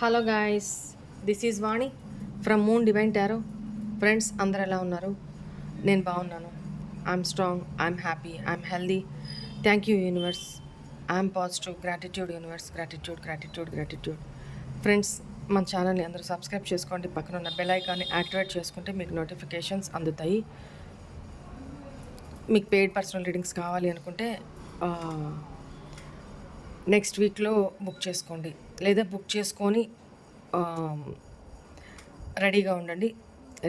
Hello guys this is Vani from Moon Divine Tarot. Friends అందరు ఎలా ఉన్నారు? నేను బాగున్నాను. I'm strong I'm happy I'm healthy. Thank you universe. I'm positive gratitude universe gratitude gratitude gratitude. Friends మన ఛానల్ని అందరూ subscribe చేసుకోండి. పక్కన ఉన్న బెల్ ఐకాన్ని యాక్టివేట్ చేసుకుంటే మీకు నోటిఫికేషన్స్ అందుతాయి. మీకు పెయిడ్ పర్సనల్ రీడింగ్స్ కావాలి అనుకుంటే నెక్స్ట్ వీక్లో బుక్ చేసుకోండి. లేదా బుక్ చేసుకొని రెడీగా ఉండండి.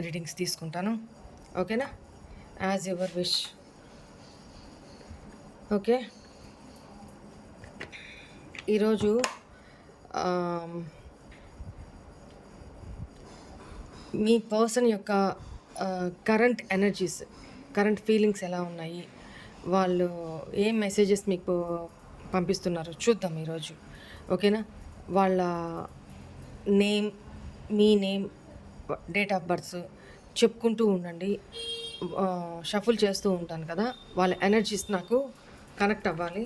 రీడింగ్స్ తీసుకుంటాను. ఓకేనా? As your wish okay? ఈరోజు మీ పర్సన్ యొక్క కరెంట్ ఎనర్జీస్ కరెంట్ ఫీలింగ్స్ ఎలా ఉన్నాయి? వాళ్ళు ఏం మెసేజెస్ మీకు పంపిస్తున్నారు చూద్దాం ఈరోజు. ఓకేనా? వాళ్ళ నేమ్ మీ నేమ్ డేట్ ఆఫ్ బర్త్స్ చెప్పుకుంటూ ఉండండి. షఫుల్ చేస్తూ ఉంటాను కదా. వాళ్ళ ఎనర్జీస్ నాకు కనెక్ట్ అవ్వాలి.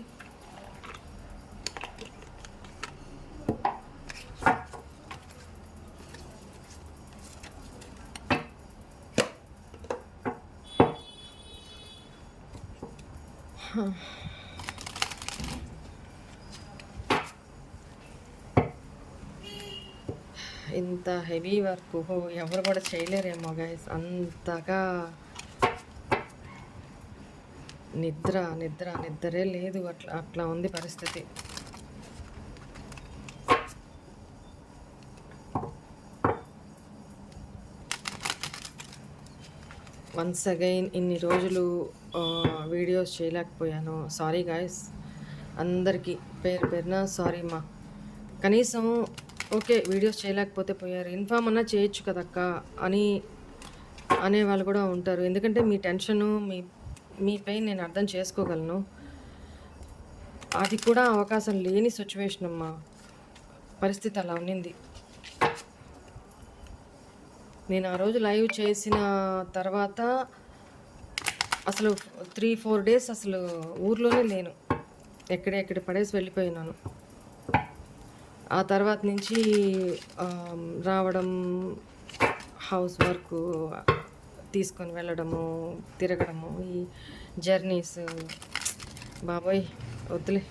ఇంత హెవీ వర్క్. ఎవరు కూడా చేయలేరేమో గైస్ అంతగా నిద్ర నిద్ర నిద్రే లేదు. అట్లా అట్లా ఉంది పరిస్థితి. వన్స్ అగైన్ ఇన్ని రోజులు వీడియోస్ చేయలేకపోయాను. సారీ గాయస్ అందరికీ పేరు పేరున సారీ మా. కనీసం ఓకే వీడియోస్ చేయలేకపోతే పోయారు. ఇన్ఫామ్ అన్నా చేయొచ్చు కదక్క అని అనే వాళ్ళు కూడా ఉంటారు. ఎందుకంటే మీ టెన్షను మీ మీ పెయిన్ నేను అర్థం చేసుకోగలను. అది కూడా అవకాశం లేని సిచ్యువేషన్ అమ్మా. పరిస్థితి అలా ఉన్నింది నేను ఆ రోజు లైవ్ చేసిన తర్వాత అసలు త్రీ ఫోర్ డేస్ అసలు ఊర్లోనే లేను. ఎక్కడెక్కడ పడేసి వెళ్ళిపోయినాను. ఆ తర్వాత నుంచి రావడం హౌస్ వర్క్ తీసుకొని వెళ్ళడము తిరగడము ఈ జర్నీస్. బాబోయ్ వద్దులే.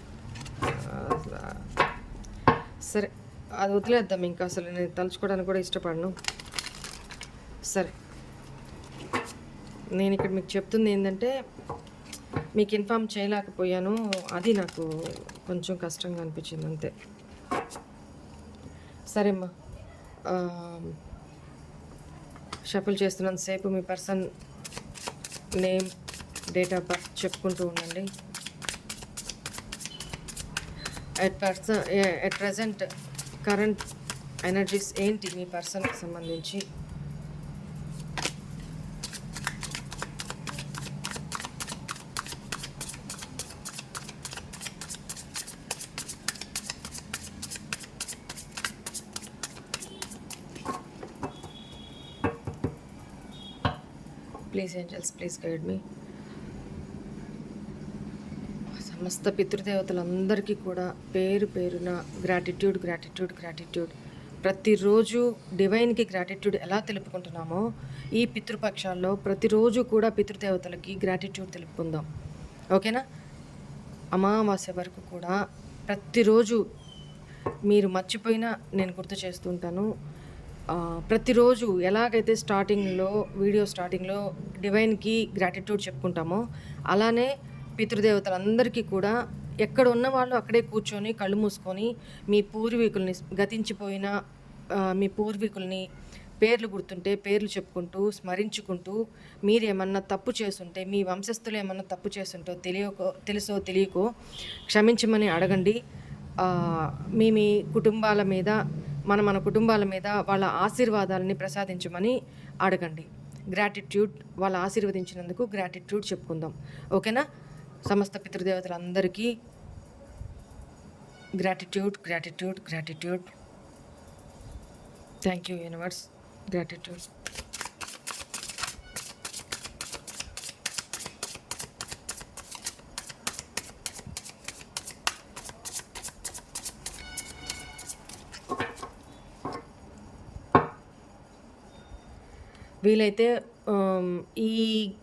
సరే అది వదిలేద్దాం ఇంకా అసలు. నేను తలుచుకోవడానికి కూడా ఇష్టపడను. సరే. నేను ఇక్కడ మీకు చెప్తుంది ఏంటంటే మీకు ఇన్ఫామ్ చేయలేకపోయాను. అది నాకు కొంచెం కష్టంగా అనిపించింది అంతే. సరేమ్మా. షఫుల్ చేస్తున్నంతసేపు మీ person name date of birth చెప్పుకుంటూ ఉండండి. At person at present current energies ఏంటి మీ పర్సన్కి సంబంధించి? Please angels please guide me. సమస్త పితృదేవతలందరికీ కూడా పేరు పేరున గ్రాటిట్యూడ్ గ్రాటిట్యూడ్ గ్రాటిట్యూడ్ ప్రతిరోజు డివైన్కి గ్రాటిట్యూడ్ ఎలా తెలుపుకుంటున్నామో ఈ పితృపక్షాల్లో ప్రతిరోజు కూడా పితృదేవతలకి గ్రాటిట్యూడ్ తెలుపుకుందాం. ఓకేనా? అమావాస్య వరకు కూడా ప్రతిరోజు మీరు మర్చిపోయినా నేను గుర్తు చేస్తుంటాను ప్రతిరోజు ఎలాగైతే స్టార్టింగ్లో వీడియో స్టార్టింగ్లో డివైన్కి గ్రాటిట్యూడ్ చెప్పుకుంటామో అలానే పితృదేవతలందరికీ కూడా ఎక్కడ ఉన్న వాళ్ళు అక్కడే కూర్చొని కళ్ళు మూసుకొని మీ పూర్వీకుల్ని గతించిపోయిన మీ పూర్వీకుల్ని పేర్లు గుర్తుంటే పేర్లు చెప్పుకుంటూ స్మరించుకుంటూ మీరు ఏమన్నా తప్పు చేసుంటే మీ వంశస్థులు ఏమన్నా తప్పు చేసుంటో తెలియకో తెలుసో తెలియకో క్షమించమని అడగండి. మీ మీ కుటుంబాల మీద మన మన కుటుంబాల మీద వాళ్ళ ఆశీర్వాదాలని ప్రసాదించమని అడగండి. గ్రాటిట్యూడ్ వాళ్ళ ఆశీర్వదించినందుకు గ్రాటిట్యూడ్ చెప్పుకుందాం. ఓకేనా? సమస్త పితృదేవతలందరికీ gratitude gratitude gratitude. Thank you universe gratitude వీలైతే ఈ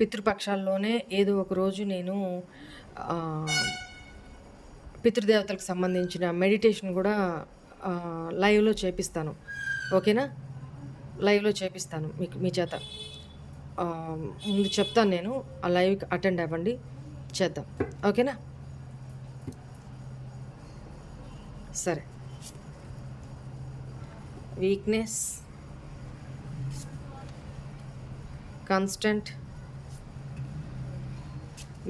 పితృపక్షాల్లోనే ఏదో ఒక రోజు నేను పితృదేవతలకు సంబంధించిన మెడిటేషన్ కూడా లైవ్లో చేపిస్తాను. ఓకేనా? లైవ్లో చేపిస్తాను మీకు మీ చేత. ముందు చెప్తాను నేను ఆ లైవ్కి అటెండ్ అవ్వండి. చేద్దాం. ఓకేనా? సరే. వీక్నెస్. కాన్స్టెంట్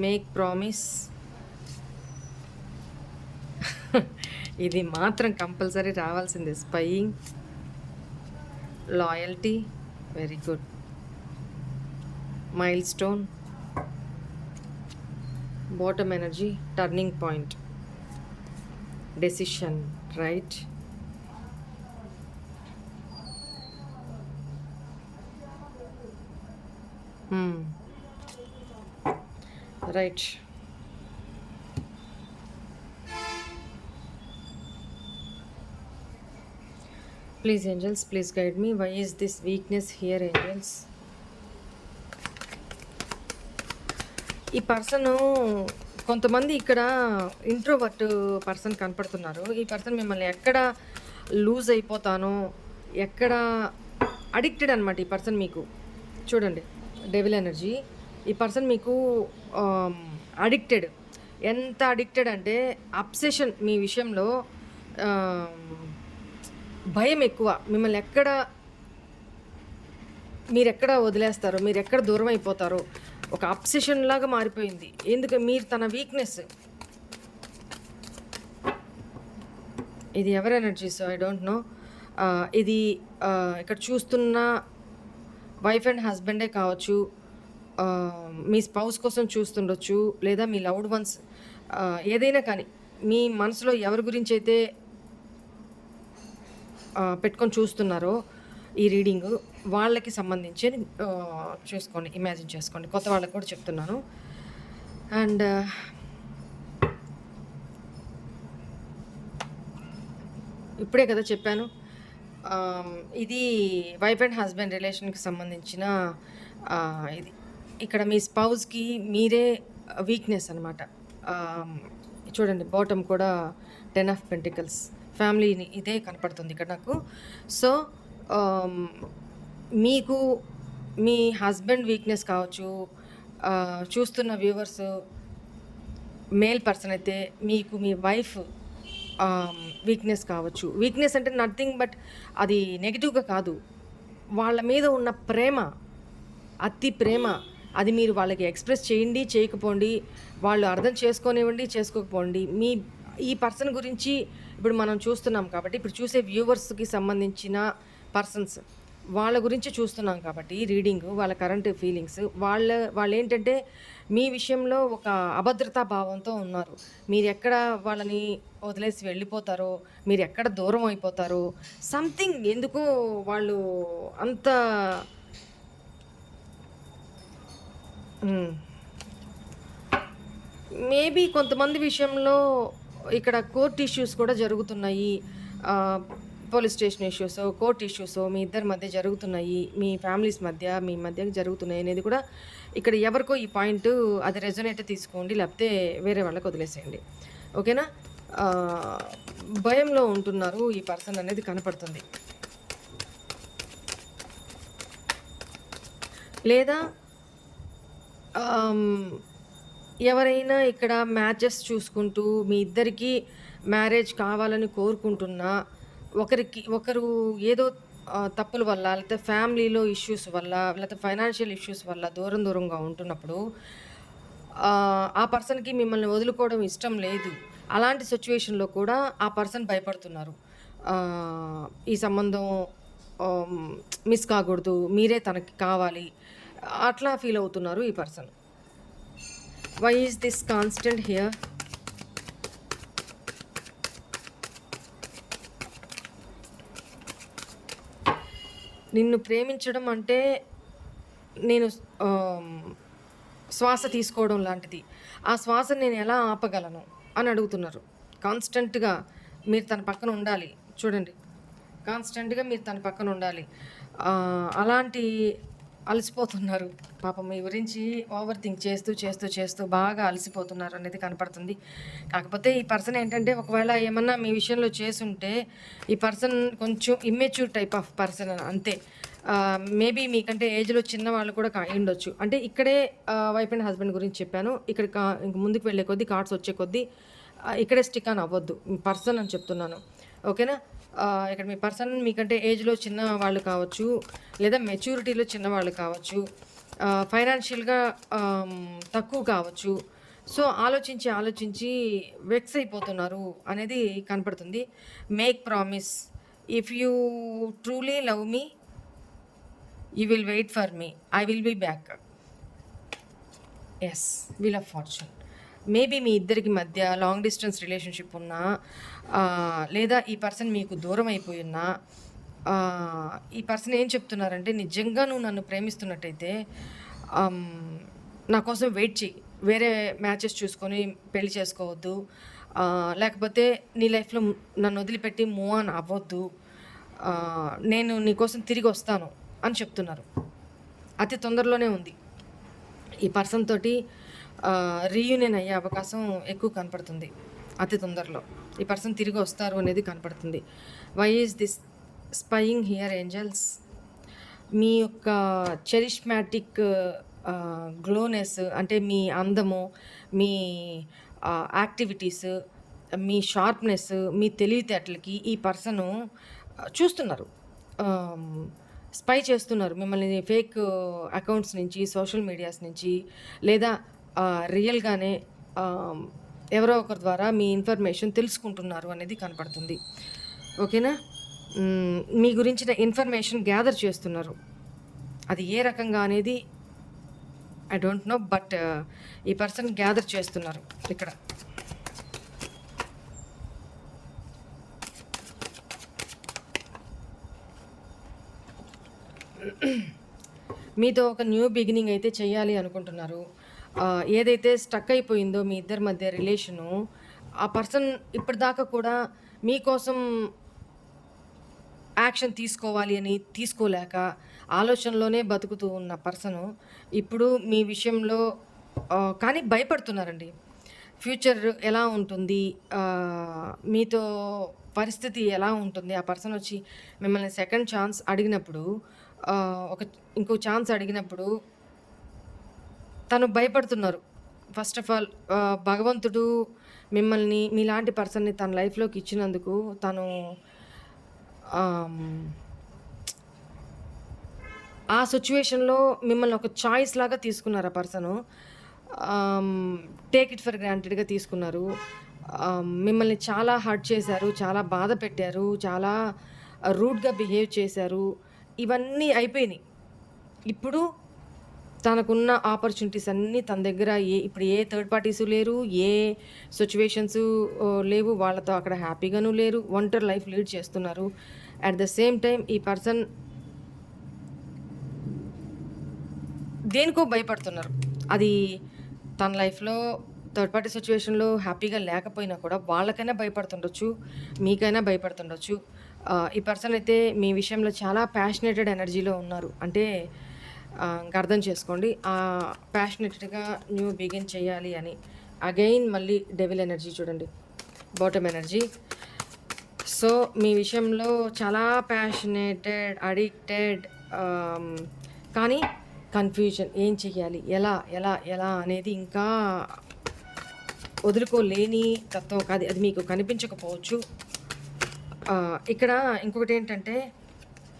మేక్ ప్రామిస్ ఇది మాత్రం కంపల్సరీ రావాల్సిందే. Spying loyalty very good milestone bottom energy turning point decision right right please angels please guide me why is this weakness here angels ఈ పర్సన్ కొంతమంది ఇక్కడ ఇంట్రోవర్ట్ పర్సన్ కనపడుతున్నారు. ఈ person మిమ్మల్ని ఎక్కడ లూజ్ అయిపోతానో ఎక్కడ అడిక్టెడ్ అనమాట ఈ పర్సన్ మీకు. చూడండి. డెవిల్ ఎనర్జీ ఈ పర్సన్ మీకు um, అడిక్టెడ్ ఎంత అడిక్టెడ్ అంటే అబ్సెషన్ మీ విషయంలో um, భయం ఎక్కువ. మిమ్మల్ని ఎక్కడ మీరు ఎక్కడ వదిలేస్తారో? మీరు ఎక్కడ దూరం అయిపోతారో? ఒక అబ్సెషన్ లాగా మారిపోయింది. ఎందుకు? మీరు తన వీక్నెస్ ఇది ఎవరి ఎనర్జీస్ ఐ డోంట్ నో ఇది uh, ఇక్కడ చూస్తున్న వైఫ్ అండ్ హస్బెండే కావచ్చు మీ స్పౌస్ కోసం చూస్తుండొచ్చు లేదా మీ లవ్డ్ వన్స్ ఏదైనా కానీ మీ మనసులో ఎవరి గురించి అయితే పెట్టుకొని చూస్తున్నారో ఈ రీడింగ్ వాళ్ళకి సంబంధించి చూసుకోండి ఇమాజిన్ చేసుకోండి. కొత్త వాళ్ళకి కూడా చెప్తున్నాను. అండ్ ఇప్పుడే కదా చెప్పాను. ఇది వైఫ్ అండ్ హస్బెండ్ రిలేషన్కి సంబంధించిన ఇది. ఇక్కడ మీ స్పౌస్కి మీరే వీక్నెస్ అనమాట చూడండి బాటమ్ కూడా టెన్ ఆఫ్ పెంటికల్స్. ఫ్యామిలీని ఇదే కనపడుతుంది ఇక్కడ నాకు. సో మీకు మీ హస్బెండ్ వీక్నెస్ కావచ్చు చూస్తున్న వ్యూవర్స్ మేల్ పర్సన్ అయితే మీకు మీ వైఫ్ వీక్నెస్ కావచ్చు. వీక్నెస్ అంటే నథింగ్ బట్ అది నెగిటివ్గా కాదు. వాళ్ళ మీద ఉన్న ప్రేమ అతి ప్రేమ అది మీరు వాళ్ళకి ఎక్స్ప్రెస్ చేయండి చేయకపోండి వాళ్ళు అర్థం చేసుకోనివ్వండి చేసుకోకపోండి. మీ ఈ పర్సన్ గురించి ఇప్పుడు మనం చూస్తున్నాం కాబట్టి ఇప్పుడు చూసే వ్యూవర్స్కి సంబంధించిన పర్సన్స్ వాళ్ళ గురించి చూస్తున్నాం కాబట్టి రీడింగ్ వాళ్ళ కరెంట్ ఫీలింగ్స్ వాళ్ళ వాళ్ళు ఏంటంటే మీ విషయంలో ఒక అభద్రతా భావంతో ఉన్నారు. మీరు ఎక్కడ వాళ్ళని వదిలేసి వెళ్ళిపోతారో మీరు ఎక్కడ దూరం అయిపోతారో సంథింగ్ ఎందుకో వాళ్ళు అంత మేబీ కొంతమంది విషయంలో ఇక్కడ కోర్ట్ ఇష్యూస్ కూడా జరుగుతున్నాయి. Police station issues court issues మీ ఇద్దరి మధ్య జరుగుతున్నాయి మీ ఫ్యామిలీస్ మధ్య మీ మధ్య జరుగుతున్నాయి అనేది కూడా ఇక్కడ ఎవరికో ఈ పాయింట్ అది రెజొనేట్ తీసుకోండి లేకపోతే వేరే వాళ్ళకి వదిలేసేయండి. ఓకేనా? భయంలో ఉంటున్నారు ఈ పర్సన్ అనేది కనపడుతుంది. లేదా ఎవరైనా ఇక్కడ మ్యాచెస్ చూసుకుంటూ మీ ఇద్దరికీ మ్యారేజ్ కావాలని కోరుకుంటున్నా ఒకరికి ఒకరు ఏదో తప్పుల వల్ల లేకపోతే ఫ్యామిలీలో ఇష్యూస్ వల్ల లేకపోతే ఫైనాన్షియల్ ఇష్యూస్ వల్ల దూరం దూరంగా ఉంటున్నప్పుడు ఆ, పర్సన్కి మిమ్మల్ని వదులుకోవడం ఇష్టం లేదు. అలాంటి సిచ్యువేషన్లో కూడా ఆ పర్సన్ భయపడుతున్నారు. ఈ సంబంధం మిస్ కాకూడదు మీరే తనకి కావాలి అట్లా ఫీల్ అవుతున్నారు ఈ person. Why is this constant here నిన్ను ప్రేమించడం అంటే నేను శ్వాస తీసుకోవడం లాంటిది. ఆ శ్వాస నేను ఎలా ఆపగలను అని అడుగుతున్నారు. కాన్స్టెంట్గా మీరు తన పక్కన ఉండాలి. చూడండి. కాన్స్టెంట్గా మీరు తన పక్కన ఉండాలి. అలాంటి అలసిపోతున్నారు. పాపం మీ గురించి ఓవర్ థింక్ చేస్తూ చేస్తూ చేస్తూ బాగా అలసిపోతున్నారు అనేది కనపడుతుంది. కాకపోతే ఈ పర్సన్ ఏంటంటే ఒకవేళ ఏమన్నా మీ విషయంలో చేసుంటే ఈ పర్సన్ కొంచెం ఇమ్మెచ్యూర్ టైప్ ఆఫ్ పర్సన్ అంతే. మేబీ మీకంటే ఏజ్లో చిన్న వాళ్ళు కూడా కా- ఉండొచ్చు. అంటే ఇక్కడే వైఫ్ అండ్ హస్బెండ్ గురించి చెప్పాను. ఇక్కడ కా- ఇంక ముందుకు వెళ్ళే కొద్దీ కార్డ్స్ వచ్చే కొద్దీ ఇక్కడే స్టిక్ అని అవ్వద్దు. పర్సన్ అని చెప్తున్నాను. ఓకేనా? ఇక్కడ మీ పర్సన్ మీకంటే ఏజ్లో చిన్న వాళ్ళు కావచ్చు లేదా మెచ్యూరిటీలో చిన్న వాళ్ళు కావచ్చు ఫైనాన్షియల్గా తక్కువ కావచ్చు. సో ఆలోచించి ఆలోచించి వెక్స్ అయిపోతున్నారు అనేది కనపడుతుంది. Make promise if you truly love me you will wait for me I will be back yes wheel of fortune maybe మీ ఇద్దరికి మధ్య లాంగ్ డిస్టెన్స్ రిలేషన్షిప్ ఉన్నా లేదా ఈ పర్సన్ మీకు దూరం అయిపోయి ఉన్నా ఈ పర్సన్ ఏం చెప్తున్నారంటే నిజంగా నువ్వు నన్ను ప్రేమిస్తున్నట్టయితే నా కోసం వెయిట్ చేయి వేరే మ్యాచెస్ చూసుకొని పెళ్ళి చేసుకోవద్దు. లేకపోతే నీ లైఫ్లో నన్ను వదిలిపెట్టి మూవ్ ఆన్ అవ్వద్దు. నేను నీకోసం తిరిగి వస్తాను అని చెప్తున్నారు. అతి తొందరలోనే ఉంది. ఈ పర్సన్ తోటి రీయూనియన్ అయ్యే అవకాశం ఎక్కువ కనపడుతుంది అతి తొందరలో. ఈ పర్సన్ తిరిగి వస్తారు అనేది కనపడుతుంది. Why is this spying here angels మీ యొక్క చెరిష్మాటిక్ గ్లోనెస్ అంటే మీ అందము మీ యాక్టివిటీస్ మీ షార్ప్నెస్ మీ తెలివితేటలకి ఈ పర్సను చూస్తున్నారు. స్పై చేస్తున్నారు. మిమ్మల్ని ఫేక్ అకౌంట్స్ నుంచి సోషల్ మీడియాస్ నుంచి లేదా రియల్గానే ఎవరో ఒకరి ద్వారా మీ ఇన్ఫర్మేషన్ తెలుసుకుంటున్నారు అనేది కనపడుతుంది. ఓకేనా? మీ గురించిన ఇన్ఫర్మేషన్ గ్యాదర్ చేస్తున్నారు. అది ఏ రకంగా అనేది ఐ డోంట్ నో బట్ ఈ పర్సన్ గ్యాదర్ చేస్తున్నారు ఇక్కడ. మీతో ఒక న్యూ బిగినింగ్ అయితే చేయాలి అనుకుంటున్నారు. ఏదైతే స్టక్ అయిపోయిందో మీ ఇద్దరి మధ్య రిలేషను ఆ పర్సన్ ఇప్పటిదాకా కూడా మీకోసం యాక్షన్ తీసుకోవాలి అని తీసుకోలేక ఆలోచనలోనే బతుకుతూ ఉన్న పర్సను ఇప్పుడు మీ విషయంలో కానీ భయపడుతున్నారండి. ఫ్యూచర్ ఎలా ఉంటుంది? మీతో పరిస్థితి ఎలా ఉంటుంది? ఆ పర్సన్ వచ్చి మిమ్మల్ని సెకండ్ ఛాన్స్ అడిగినప్పుడు ఒక ఇంకో ఛాన్స్ అడిగినప్పుడు తను భయపడుతున్నారు. ఫస్ట్ ఆఫ్ ఆల్ భగవంతుడు మిమ్మల్ని మీలాంటి పర్సన్ని తన లైఫ్లోకి ఇచ్చినందుకు తను ఆ సిచ్యువేషన్లో మిమ్మల్ని ఒక చాయిస్ లాగా తీసుకున్నారు ఆ పర్సను. టేక్ ఇట్ ఫర్ గ్రాంటెడ్గా తీసుకున్నారు. మిమ్మల్ని చాలా హర్ట్ చేశారు చాలా బాధ పెట్టారు చాలా రూడ్గా బిహేవ్ చేశారు. ఇవన్నీ అయిపోయినాయి. ఇప్పుడు తనకున్న ఆపర్చునిటీస్ అన్నీ తన దగ్గర ఏ ఇప్పుడు ఏ థర్డ్ పార్టీస్ లేరు ఏ సిచ్యువేషన్స్ లేవు. వాళ్ళతో అక్కడ హ్యాపీగాను లేరు. ఒంటరి లైఫ్ లీడ్ చేస్తున్నారు. అట్ ద సేమ్ టైం ఈ పర్సన్ దేనికో భయపడుతున్నారు. అది తన లైఫ్లో థర్డ్ పార్టీ సిచ్యువేషన్లో హ్యాపీగా లేకపోయినా కూడా వాళ్ళకైనా భయపడుతుండొచ్చు మీకైనా భయపడుతుండొచ్చు. ఈ పర్సన్ అయితే మీ విషయంలో చాలా ప్యాషనేటెడ్ ఎనర్జీలో ఉన్నారు. అంటే అర్థం చేసుకోండి. ఆ న్యూ బిగిన్ చేయాలి అని. అగైన్ మళ్ళీ డెవిల్ ఎనర్జీ చూడండి. బాటమ్ ఎనర్జీ సో మీ విషయంలో చాలా ప్యాషనేటెడ్ అడిక్టెడ్ కానీ కన్ఫ్యూజన్ ఏం చెయ్యాలి? ఎలా ఎలా ఎలా అనేది ఇంకా వదులుకోలేని తత్వం. కాదు అది మీకు కనిపించకపోవచ్చు. ఇక్కడ ఇంకొకటి ఏంటంటే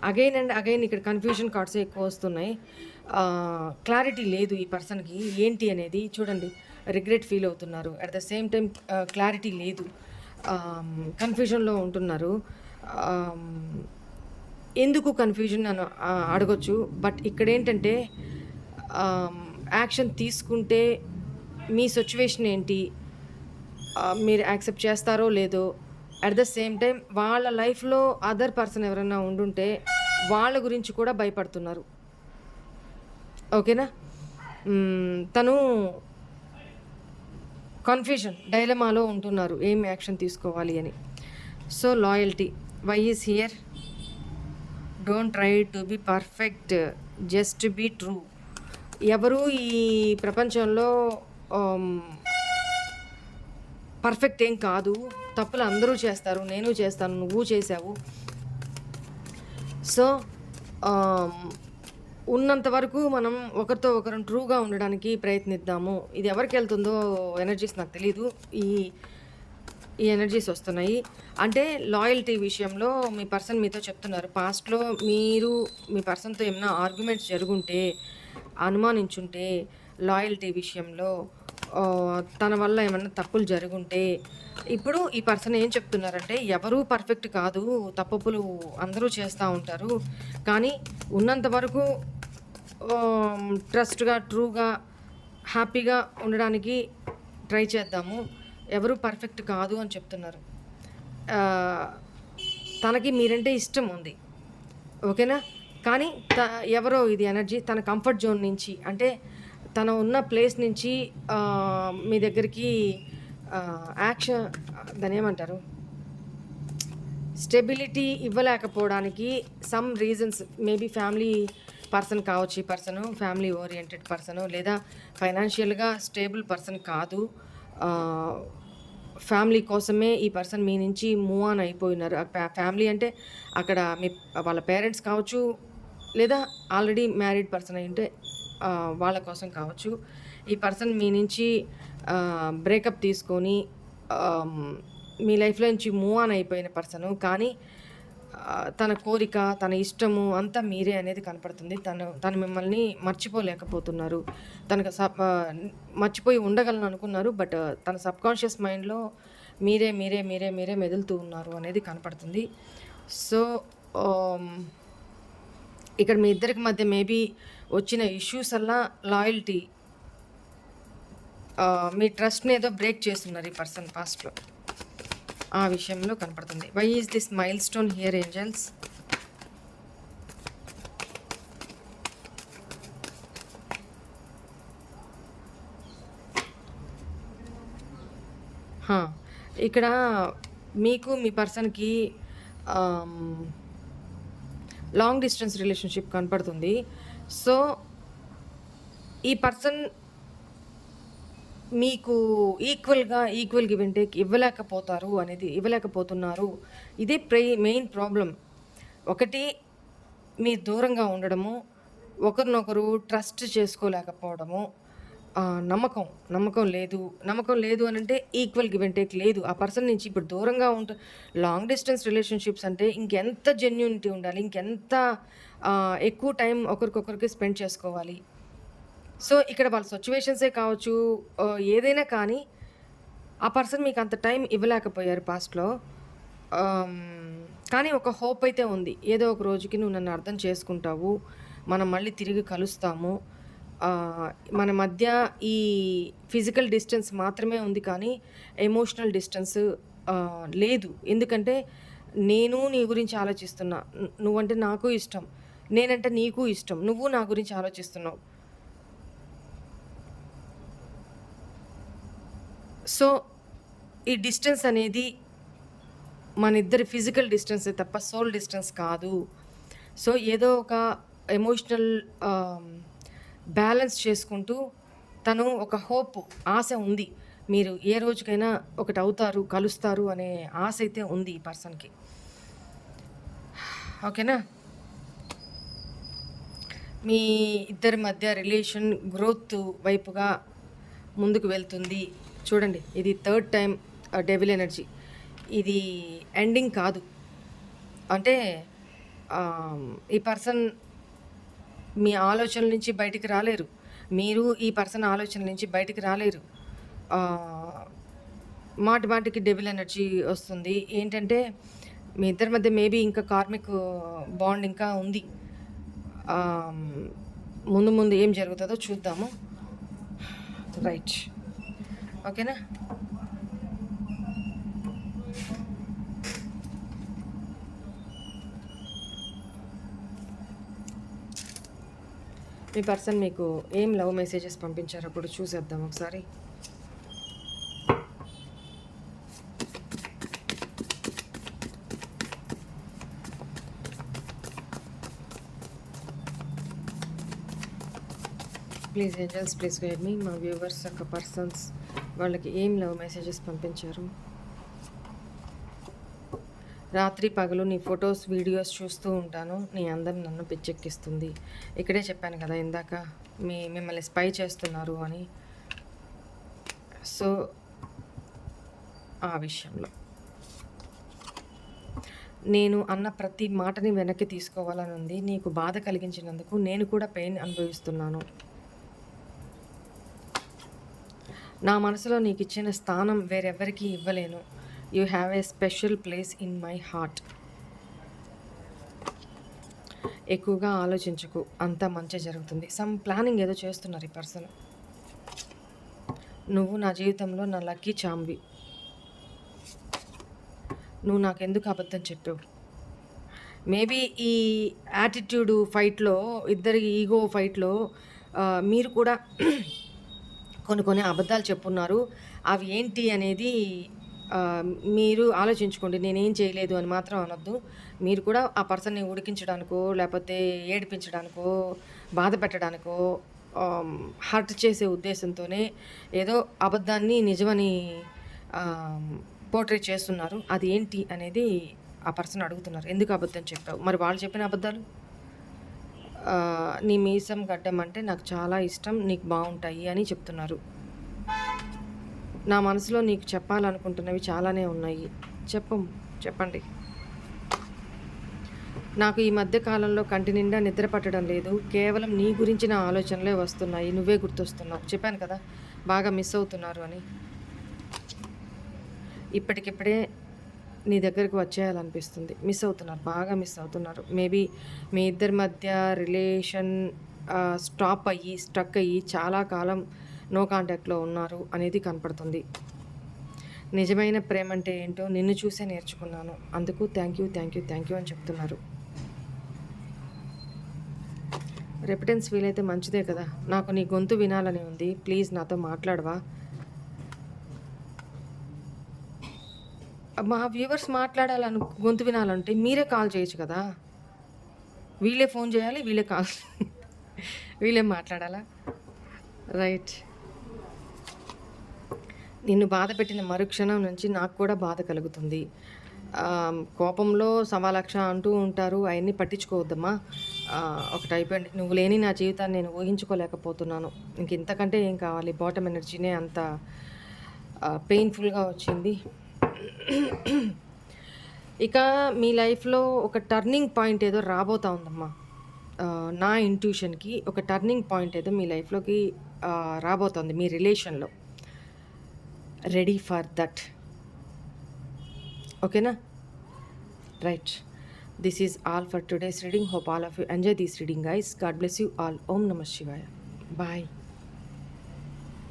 అగైన్ అండ్ అగైన్ ఇక్కడ కన్ఫ్యూజన్ కార్డ్స్ ఎక్కువ వస్తున్నాయి. క్లారిటీ లేదు ఈ పర్సన్కి ఏంటి అనేది చూడండి. రిగ్రెట్ ఫీల్ అవుతున్నారు. At the same time clarity లేదు. కన్ఫ్యూజన్లో ఉంటున్నారు. ఎందుకు కన్ఫ్యూజన్ అని అడగొచ్చు. బట్ ఇక్కడ ఏంటంటే యాక్షన్ తీసుకుంటే మీ సిచ్యువేషన్ ఏంటి? మీరు యాక్సెప్ట్ చేస్తారో లేదో అట్ ద సేమ్ టైం వాళ్ళ లైఫ్లో అదర్ పర్సన్ ఎవరైనా ఉండుంటే వాళ్ళ గురించి కూడా భయపడుతున్నారు. ఓకేనా hmm, తను కన్ఫ్యూజన్ డైలమాలో ఉంటున్నారు. ఏం యాక్షన్ తీసుకోవాలి అని. So loyalty why is here don't try to be perfect just be true ఎవరు ఈ ప్రపంచంలో um, పర్ఫెక్ట్ ఏం కాదు. తప్పులు అందరూ చేస్తారు నేను చేస్తాను నువ్వు చేసావు సో ఉన్నంత వరకు మనం ఒకరితో ఒకరం ట్రూగా ఉండడానికి ప్రయత్నిద్దాము. ఇది ఎవరికి వెళ్తుందో ఎనర్జీస్ నాకు తెలియదు ఈ ఈ ఎనర్జీస్ వస్తున్నాయి. అంటే లాయల్టీ విషయంలో మీ పర్సన్ మీతో చెప్తున్నారు. పాస్ట్లో మీరు మీ పర్సన్తో ఏమైనా ఆర్గ్యుమెంట్స్ జరుగుంటే అనుమానించుంటే లాయల్టీ విషయంలో తన వల్ల ఏమైనా తప్పులు జరుగుంటే ఇప్పుడు ఈ పర్సన్ ఏం చెప్తున్నారంటే ఎవరూ పర్ఫెక్ట్ కాదు తప్పులు అందరూ చేస్తూ ఉంటారు కానీ ఉన్నంత వరకు ట్రస్ట్గా ట్రూగా హ్యాపీగా ఉండడానికి ట్రై చేద్దాము. ఎవరు పర్ఫెక్ట్ కాదు అని చెప్తున్నారు. తనకి మీరంటే ఇష్టం ఉంది. ఓకేనా? కానీ త ఎవరో ఇది ఎనర్జీ తన కంఫర్ట్ జోన్ నుంచి అంటే తన ఉన్న ప్లేస్ నుంచి మీ దగ్గరికి యాక్షన్ దాని ఏమంటారు? Stability ఇవ్వలేకపోవడానికి some reasons maybe family person కావచ్చు ఈ పర్సన్ ఫ్యామిలీ ఓరియంటెడ్ పర్సన్ లేదా ఫైనాన్షియల్గా స్టేబుల్ పర్సన్ కాదు. ఫ్యామిలీ కోసమే ఈ పర్సన్ మీ నుంచి మూవ్ ఆన్ అయిపోయినారు. ఫ్యామిలీ అంటే అక్కడ మీ వాళ్ళ పేరెంట్స్ కావచ్చు లేదా ఆల్రెడీ మ్యారీడ్ పర్సన్ అయి ఉంటే వాళ్ళ కోసం కావచ్చు. ఈ పర్సన్ మీ నుంచి బ్రేకప్ తీసుకొని మీ లైఫ్లో నుంచి మూవ్ ఆన్ అయిపోయిన పర్సను. కానీ తన కోరిక తన ఇష్టము అంతా మీరే అనేది కనపడుతుంది. తను తను మిమ్మల్ని మర్చిపోలేకపోతున్నారు. తనకు సబ్ మర్చిపోయి ఉండగలను అనుకున్నారు. బట్ తన సబ్కాన్షియస్ మైండ్లో మీరే మీరే మీరే మీరే మెదులుతూ ఉన్నారు అనేది కనపడుతుంది. సో ఇక్కడ మీ ఇద్దరికి మధ్య మేబీ వచ్చిన ఇష్యూస్ అలా లాయల్టీ మీ ట్రస్ట్ని ఏదో బ్రేక్ చేస్తున్నారు ఈ పర్సన్ పాస్ట్లో ఆ విషయంలో కనపడుతుంది. Why is this milestone here angels ఇక్కడ మీకు మీ పర్సన్కి లాంగ్ డిస్టెన్స్ రిలేషన్షిప్ కనపడుతుంది. సో ఈ పర్సన్ మీకు ఈక్వల్గా ఈక్వల్ గివ్ అండ్ టేక్ ఇవ్వలేకపోతారు అనేది ఇవ్వలేకపోతున్నారు. ఇదే ప్రే మెయిన్ ప్రాబ్లం. ఒకటి మీరు దూరంగా ఉండడము ఒకరినొకరు ట్రస్ట్ చేసుకోలేకపోవడము. నమ్మకం నమ్మకం లేదు. నమ్మకం లేదు అని అంటే ఈక్వల్ గివ్ అండ్ టేక్ లేదు. ఆ పర్సన్ నుంచి ఇప్పుడు దూరంగా ఉంట లాంగ్ డిస్టెన్స్ రిలేషన్షిప్స్ అంటే ఇంకెంత జెన్యూనిటీ ఉండాలి ఇంకెంత ఎక్కువ టైం ఒకరికొకరికి స్పెండ్ చేసుకోవాలి. సో ఇక్కడ వాళ్ళ సిచ్యువేషన్సే కావచ్చు ఏదైనా కానీ ఆ పర్సన్ మీకు అంత టైం ఇవ్వలేకపోయారు పాస్ట్లో కానీ ఒక హోప్ అయితే ఉంది. ఏదో ఒక రోజుకి నువ్వు నన్ను అర్థం చేసుకుంటావు మనం మళ్ళీ తిరిగి కలుస్తాము. మన మధ్య ఈ ఫిజికల్ డిస్టెన్స్ మాత్రమే ఉంది కానీ ఎమోషనల్ డిస్టెన్స్ లేదు. ఎందుకంటే నేను నీ గురించి ఆలోచిస్తున్నా. నువ్వంటే నాకు ఇష్టం. నేనంటే నీకు ఇష్టం. నువ్వు నా గురించి ఆలోచిస్తున్నావు. సో ఈ డిస్టెన్స్ అనేది మన ఇద్దరి ఫిజికల్ డిస్టెన్స్ తప్ప సోల్ డిస్టెన్స్ కాదు. సో ఏదో ఒక ఎమోషనల్ బ్యాలెన్స్ చేసుకుంటూ తను ఒక హోప్ ఆశ ఉంది. మీరు ఏ రోజుకైనా ఒకటి అవుతారు కలుస్తారు అనే ఆశ అయితే ఉంది ఈ పర్సన్కి. ఓకేనా? మీ ఇద్దరి మధ్య రిలేషన్ గ్రోత్ వైపుగా ముందుకు వెళ్తుంది. చూడండి ఇది థర్డ్ టైం డెవిల్ ఎనర్జీ. ఇది ఎండింగ్ కాదు. అంటే ఈ పర్సన్ మీ ఆలోచనల నుంచి బయటికి రాలేరు. మీరు ఈ పర్సన్ ఆలోచనల నుంచి బయటికి రాలేరు. మాటి మాటికి డెవిల్ ఎనర్జీ వస్తుంది. ఏంటంటే మీ ఇద్దరి మధ్య మేబీ ఇంకా కార్మిక్ బాండ్ ఇంకా ఉంది. ముందు ముందు ఏం జరుగుతుందో చూద్దాము. రైట్. ఓకేనా? మీ పర్సన్ మీకు ఏం లవ్ మెసేజెస్ పంపించారు? అప్పుడు చూసేద్దాం ఒకసారి. Please angels please guide me మా వ్యూవర్స్ యొక్క పర్సన్స్ వాళ్ళకి ఏం లవ్ మెసేజెస్ పంపించారు? రాత్రి పగలు నీ ఫొటోస్ వీడియోస్ చూస్తూ ఉంటాను. నీ అందం నన్ను పిచ్చెక్కిస్తుంది. ఇక్కడే చెప్పాను కదా ఇందాక మీ మిమ్మల్ని స్పై చేస్తున్నారు అని. సో ఆ విషయంలో. నేను అన్న ప్రతి మాటని వెనక్కి తీసుకోవాలని ఉంది. నీకు బాధ కలిగించినందుకు నేను కూడా పెయిన్ అనుభవిస్తున్నాను. నా మనసులో నీకు ఇచ్చిన స్థానం వేరెవ్వరికీ ఇవ్వలేను. You have a special place in my heart ఎక్కువగా ఆలోచించకు. అంతా మంచి జరుగుతుంది. సమ్ ప్లానింగ్ ఏదో చేస్తున్నారు ఈ పర్సన్ నువ్వు నా జీవితంలో నా లక్కీ చాంబి. నువ్వు నాకెందుకు అబద్ధం చెప్పావు? మేబీ ఈ యాటిట్యూడ్ ఫైట్లో ఇద్దరి ఈగో ఫైట్లో మీరు కూడా కొన్ని కొన్ని అబద్ధాలు చెప్పున్నారు. అవి ఏంటి అనేది మీరు ఆలోచించుకోండి నేనేం చేయలేదు అని మాత్రం అనొద్దు. మీరు కూడా ఆ పర్సన్ని ఉడికించడానికో లేకపోతే ఏడిపించడానికో బాధ పెట్టడానికో హర్ట్ చేసే ఉద్దేశంతోనే ఏదో అబద్ధాన్ని నిజమని పోర్ట్రేట్ చేస్తున్నారు. అది ఏంటి అనేది ఆ పర్సన్ అడుగుతున్నారు. ఎందుకు అబద్ధం చెప్పావు? మరి వాళ్ళు చెప్పిన అబద్ధాలు? నీ మీసం గడ్డం అంటే నాకు చాలా ఇష్టం నీకు బాగుంటాయి అని చెప్తున్నారు. నా మనసులో నీకు చెప్పాలనుకుంటున్నవి చాలానే ఉన్నాయి. చెప్పం చెప్పండి. నాకు ఈ మధ్య కాలంలో కంటి నిండా నిద్ర పట్టడం లేదు. కేవలం నీ గురించి నా ఆలోచనలే వస్తున్నాయి. నువ్వే గుర్తొస్తున్నావు. చెప్పాను కదా బాగా మిస్ అవుతున్నారు అని. ఇప్పటికిప్పుడే నీ దగ్గరకు వచ్చేయాలనిపిస్తుంది. మిస్ అవుతున్నారు బాగా మిస్ అవుతున్నారు. మేబీ మీ ఇద్దరి మధ్య రిలేషన్ స్టాప్ అయ్యి స్ట్రక్ అయ్యి చాలా కాలం నో కాంటాక్ట్లో ఉన్నారు అనేది కనపడుతుంది. నిజమైన ప్రేమ అంటే ఏంటో నిన్ను చూసే నేర్చుకున్నాను. అందుకు thank you thank you thank you అని చెప్తున్నారు. రెపిటెన్స్ వీలైతే మంచిదే కదా. నాకు నీ గొంతు వినాలని ఉంది. ప్లీజ్ నాతో మాట్లాడవా? మా వ్యూవర్స్ మాట్లాడాలను గొంతు వినాలంటే మీరే కాల్ చేయొచ్చు కదా. వీళ్ళే ఫోన్ చేయాలి వీళ్ళే కాల్ వీళ్ళే మాట్లాడాలా? రైట్ నిన్ను బాధ పెట్టిన మరుక్షణం నుంచి నాకు కూడా బాధ కలుగుతుంది. కోపంలో సవాలక్ష అంటూ ఉంటారు. అవన్నీ పట్టించుకోవద్దమ్మా. ఒకటి అయిపోయింది నువ్వు లేని నా జీవితాన్ని నేను ఊహించుకోలేకపోతున్నాను. ఇంక ఇంతకంటే ఏం కావాలి? బాటమ్ ఎనర్జీనే అంత పెయిన్ఫుల్గా వచ్చింది. ఇక మీ లైఫ్లో ఒక టర్నింగ్ పాయింట్ ఏదో రాబోతా ఉందమ్మా. నా ఇంట్యూషన్కి ఒక టర్నింగ్ పాయింట్ ఏదో మీ లైఫ్లోకి రాబోతోంది మీ రిలేషన్లో. ready for that. Okay na? Right. This is all for today's reading. Hope all of you enjoy this reading guys. God bless you all. Om namah shivaya. Bye.